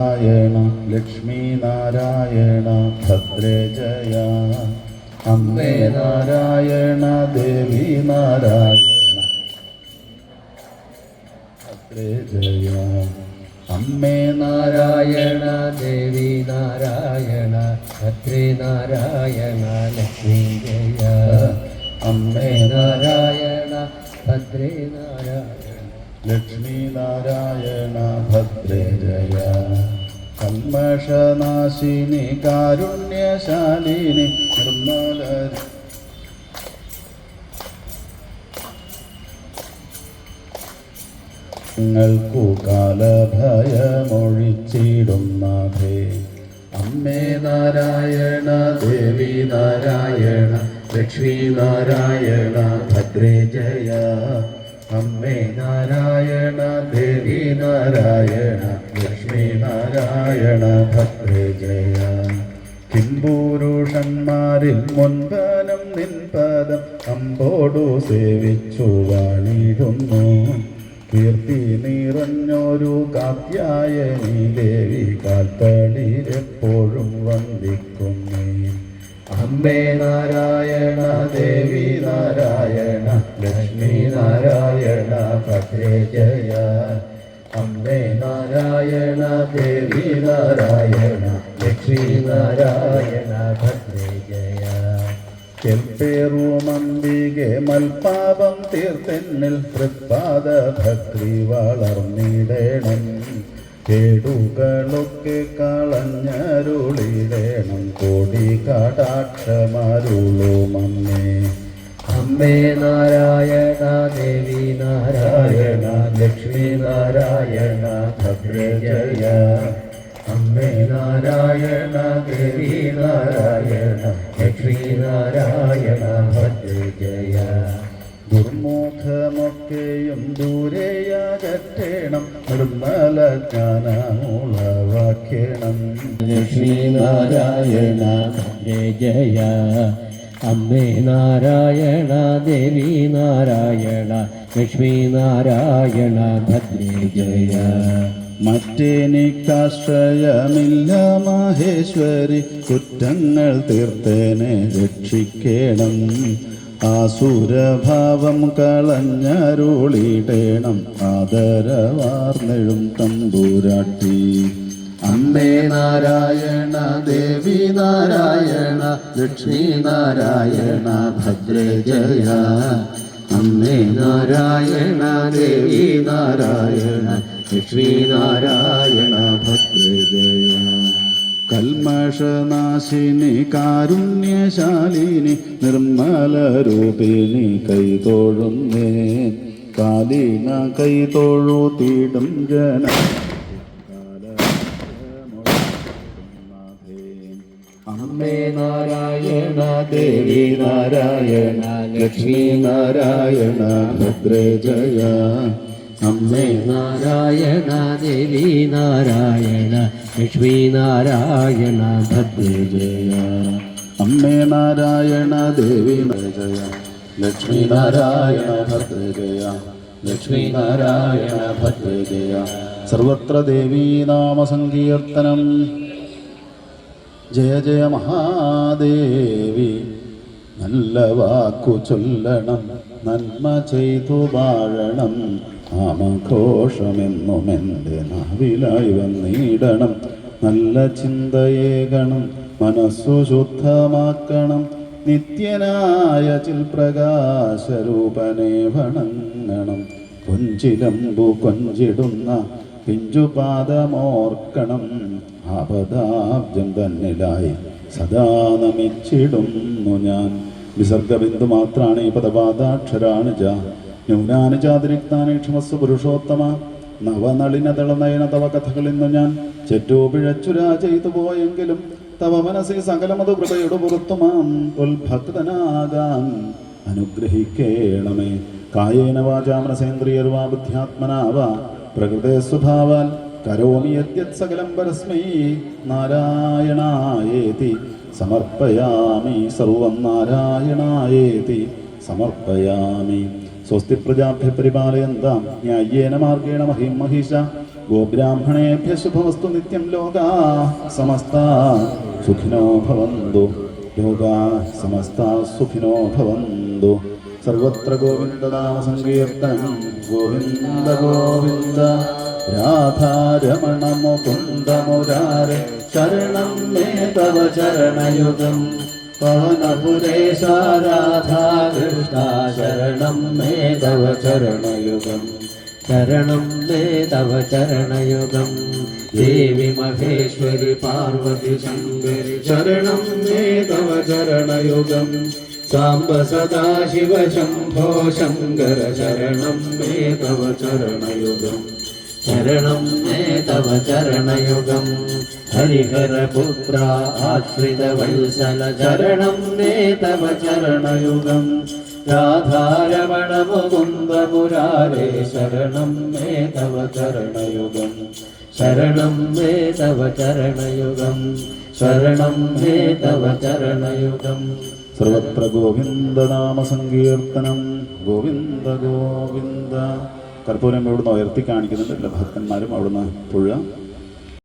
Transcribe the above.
നാരായണ ലക്ഷ്മീ നാരായണ ഭദ്രേ ജയ. അമ്മേ നാരായണ ദേവി നാരായണ. ഭദ്രേ ജയ. അമ്മേ നാരായണ ദേവി നാരായണ ഭദ്രേ നാരായണ ലക്ഷ്മി ജയ. അമ്മേ നാരായണ ഭദ്രേ നാരായണ ലക്ഷ്മീ കന്മഷനാശിനി കാരുണ്യശാലിനി നിർമ്മല ഞങ്ങൾക്കു കാലഭയമൊഴിച്ചിടുന്നതേ അമ്മേ നാരായണ ദേവി നാരായണ ലക്ഷ്മി നാരായണ ഭദ്രേ ജയ. അമ്മേ നാരായണ ദേവി നാരായണ കിംപൂരുഷന്മാരിൽ മുൻപനം നിൻപദം അമ്പോടു സേവിച്ചു വാണിടുന്നു. കീർത്തി നിറഞ്ഞൊരു കാത്യായനി ദേവി കാൽപ്പടിയിലെപ്പോഴും വന്ദിക്കുന്നേ. അമ്മേ നാരായണ ദേവി നാരായണ ഭദ്രേ ജയ മൽപാപം തീർത്തെന്നിൽ തൃപ്പാദ ഭക്തി വളർന്നിടേണം. കേടുകളൊക്കെ കളഞ്ഞരുളിടേണം. കോടി കടാക്ഷമാരുളുമമ്മേ അമ്മേ നാരായണ ദേവി നാരായണ ലക്ഷ്മി നാരായണ ഭദ്രേ ജയ അമ്മേ നാരായണ ദേവി നാരായണ ലക്ഷ്മി നാരായണ ഭദ്രേ ജയ. ദുർമുഖമൊക്കെയും ദൂരെയകറ്റേണം നിർമ്മല ജ്ഞാനമുളവാക്കണം ലക്ഷ്മി നാരായണ ഭദ്രേ ജയ. അമ്മേ നാരായണ ദേവി നാരായണ ലക്ഷ്മി നാരായണ ഭദ്രേ ജയ. മറ്റെനിക്കാശ്രയമില്ല മഹേശ്വരി കുറ്റങ്ങൾ തീർത്തേനെ രക്ഷിക്കണം. ആസുരഭാവം കളഞ്ഞരുളിടേണം ആദരവാർന്നെഴും തമ്പൂരാട്ടി. അമ്മേ നാരായണ ദേവി നാരായണ ലക്ഷ്മി നാരായണ ഭദ്രജയ അമ്മേ നാരായണ ദേവി നാരായണ ലക്ഷ്മി നാരായണ ഭദ്രേ ജയ കൽമഷനാശിനി കാരുണ്യശാലിനി നിർമ്മല രൂപിണി കൈതൊഴുന്നേ. കാലിന കൈതൊഴുതിടും ജന. അമ്മേ നാരായണ ദേവി നാരായണ ലക്ഷ്മി നാരായണ ഭദ്രേ ജയ അമ്മേ നാരായണ ദേവി നാരായണ ലക്ഷ്മി നാരായണ ഭദ്രേ ജയ. അമ്മേ നാരായണ ദേവി ജയ ലക്ഷ്മി നാരായണ ഭദ്രേ ജയ ലക്ഷ്മി നാരായണ ഭദ്രേ ജയ. സർവത്ര ദേവീ നാമസങ്കീർത്തനം. ജയ ജയ മഹാദേവി നല്ല വാക്കു ചൊല്ലണം നന്മ ചെയ്തു വാഴണം. നാമഘോഷമെന്നും എന്റെ നാവിലായി വന്നിടണം. നല്ല ചിന്തയേകണം മനസ്സു ശുദ്ധമാക്കണം. നിത്യനായ ചിൽപ്രകാശരൂപനെ വണങ്ങണം. കൊഞ്ചിലമ്പു കൊഞ്ചിടുന്ന പിഞ്ചുപാദമോർക്കണം. ആപദാബ്ജം തന്നിലായി സദാ നമിച്ചിടുന്നു ഞാൻ. വിസർഗബിന്ദു മാത്രാണ് ഈ പദപാദാക്ഷരാണ് ജ ന്യൂനാന് ചാതിരിക്താന് ക്ഷമസ് പുരുഷോത്തമ നവനളിനതളനയന തവ കഥകളിന്നു ഞാൻ ചെറ്റോ പിഴച്ചുരാ ചെയ്തു പോയെങ്കിലും തവ മനസ്സിൽ സകലമതു കൃപയുടെ പുറത്തുമാം. അനുഗ്രഹിക്കേണമേ. കായേന വാചാ ബുദ്ധ്യാത്മനാവ. പ്രകൃതേ സ്വഭാവാൽ കരോമി യദ്യത് സകലം പരസ്മൈ. നാരായണായേതി. സമർപ്പയാമി. സർവം നാരായണായേതി. സമർപ്പയാമി. സ്വസ്തി പ്രജാഭ്യ പരിപാലയന്താം. ന്യായേന മാർഗേണ മഹിം മഹിഷ ഗോബ്രാഹ്മണേഭ്യ ശുഭമസ്തു നിത്യം ലോകാ സമസ്ത സുഖിനോ ഭവന്തു. ലോകാ സമസ്ത സുഖിനോ ഭവന്തു. സർവത്ര ഗോവിന്ദനാമ സങ്കീർത്തനം. ഗോവിന്ദ ഗോവിന്ദ. രാധാരമണ മുകുന്ദ മുരാരെ. ശരണം മേ തവ ചരണയുഗം. പവനപുരേശ രാധാകൃഷ്ണ ശരണം മേ തവ ചരണയുഗം ശരണം മേ തവ ചരണയുഗം ദേവി മഹേശ്വരി പാർവതി ശങ്കരി ശരണം മേ തവ ചരണയുഗം സാംബ സദാശിവ ശംഭോ ശങ്കര ശരണം മേ തവ ചരണയുഗം ശരണം നേതവ തവ ചരണയുഗം. ഹരിഹരപുത്ര ആശ്രിത വത്സല ശരണം മേ തവ ചരണയുഗം. രാധാരമണ മുകുന്ദ മുരാരേ ശരണം നേതവ തവ ചരണയുഗം. ശരണം നേതവ തവ ചരണയുഗം. ശരണം നേതവ തവ ചരണയുഗം. സർവത്ര ഗോവിന്ദനാമ സങ്കീർത്തനം ഗോവിന്ദ ഗോവിന്ദ. കർപ്പൂരം ഇവിടുന്ന് ഉയർത്തി കാണിക്കുന്നുണ്ട്. എല്ലാ ഭക്തന്മാരും അവിടുന്ന് പുഴ